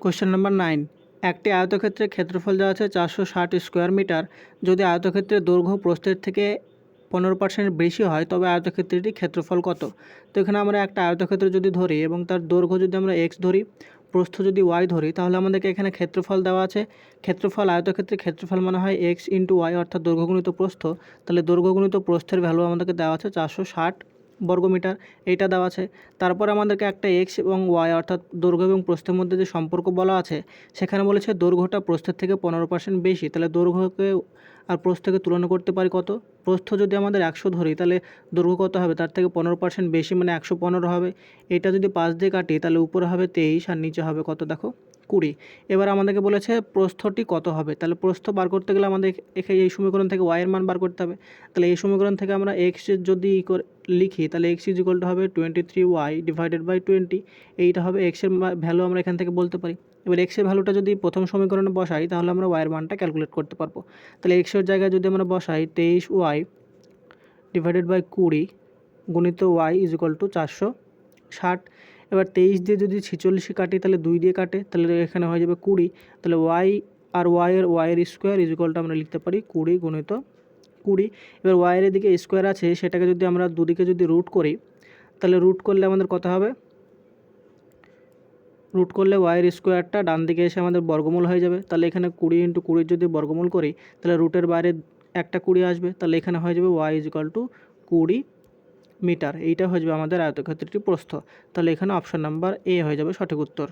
Question number nine একটি আয়তক্ষেত্রের ক্ষেত্রফল দেওয়া আছে চারশো ষাট স্কোয়ার মিটার যদি আয়তক্ষেত্রের দৈর্ঘ্য প্রস্থের থেকে পনেরো পার্সেন্ট বেশি হয়, তবে আয়তক্ষেত্রটির ক্ষেত্রফল কত? তো এখানে আমরা একটা আয়তক্ষেত্র যদি ধরি এবং তার দৈর্ঘ্য যদি আমরা এক্স ধরি, প্রস্থ যদি ওয়াই ধরি, তাহলে আমাদেরকে এখানে ক্ষেত্রফল দেওয়া আছে। ক্ষেত্রফল, আয়তক্ষেত্রের ক্ষেত্রফল মনে হয় এক্স ইন্টু ওয়াই অর্থাৎ দৈর্ঘ্যগুণিত প্রস্থ। তাহলে দৈর্ঘ্যগুণিত প্রস্থের ভ্যালু আমাদেরকে দেওয়া আছে চারশো ষাট বর্গমিটার, এইটা দেওয়া আছে। তারপর আমাদেরকে একটা এক্স এবং ওয়াই অর্থাৎ দৈর্ঘ্য এবং প্রস্থের মধ্যে যে সম্পর্ক বলা আছে, সেখানে বলেছে দৈর্ঘ্যটা প্রস্থের থেকে পনেরো পার্সেন্ট বেশি। তাহলে দৈর্ঘ্যকে আর প্রস্থকে তুলনা করতে পারি কত? প্রস্থ যদি আমাদের একশো ধরি, তাহলে দৈর্ঘ্য কত হবে? তার থেকে পনেরো পার্সেন্ট বেশি মানে একশো পনেরো হবে। এটা যদি পাঁচ দিয়ে কাটি, তাহলে উপরে হবে তেইশ আর নিচে হবে কত? দেখো। কুড়ি। এবার আমাদেরকে বলেছে প্রস্থটি কত হবে? তাহলে প্রস্থ বার করতে গেলে আমাদের এই সমীকরণ থেকে ওয়াইয়ের মান বার করতে হবে। তাহলে এই সমীকরণ থেকে আমরা এক্স যদি লিখি, তাহলে এক্স ইজ ইকুয়াল টু হবে twenty three Y divided by twenty এইটা হবে এক্সের ভ্যালু আমরা এখান থেকে বলতে পারি। এবার এক্সের ভ্যালুটা যদি প্রথম সমীকরণে বসাই, তাহলে আমরা ওয়াইয়ের মানটা ক্যালকুলেট করতে পারব। তাহলে এক্সের জায়গায় যদি আমরা বসাই তেইশ ওয়াই ডিভাইডেড বাই কুড়ি গুণিত ওয়াই ইজ ইকুয়াল টু চারশো ষাট। এবার তেইশ দিয়ে যদি ছিচল্লিশে কাটি, তাহলে দুই দিয়ে কাটে, তাহলে এখানে হয়ে যাবে কুড়ি। তাহলে ওয়াই আর ওয়াইয়ের ওয়াইয়ের স্কোয়ার ইজ ইকুয়ালটা আমরা লিখতে পারি কুড়ি গুণিত কুড়ি। এবার ওয়াইয়ের দিকে স্কোয়ার আছে, সেটাকে যদি আমরা দুদিকে যদি রুট করি, তাহলে রুট করলে আমাদের কত হবে? রুট করলে ওয়াইয়ের স্কোয়ারটা ডান দিকে এসে আমাদের বর্গমূল হয়ে যাবে। তাহলে এখানে কুড়ি ইন্টু কুড়ির যদি বর্গমূল করি, তাহলে রুটের বাইরে একটা কুড়ি আসবে, তাহলে এখানে হয়ে যাবে ওয়াই ইজ টু কুড়ি। মিটার, এইটা হয়ে যাবে আমাদের আয়তক্ষেত্রটি প্রস্থ। তাহলে এখানে অপশন নাম্বার এ হয়ে যাবে সঠিক উত্তর।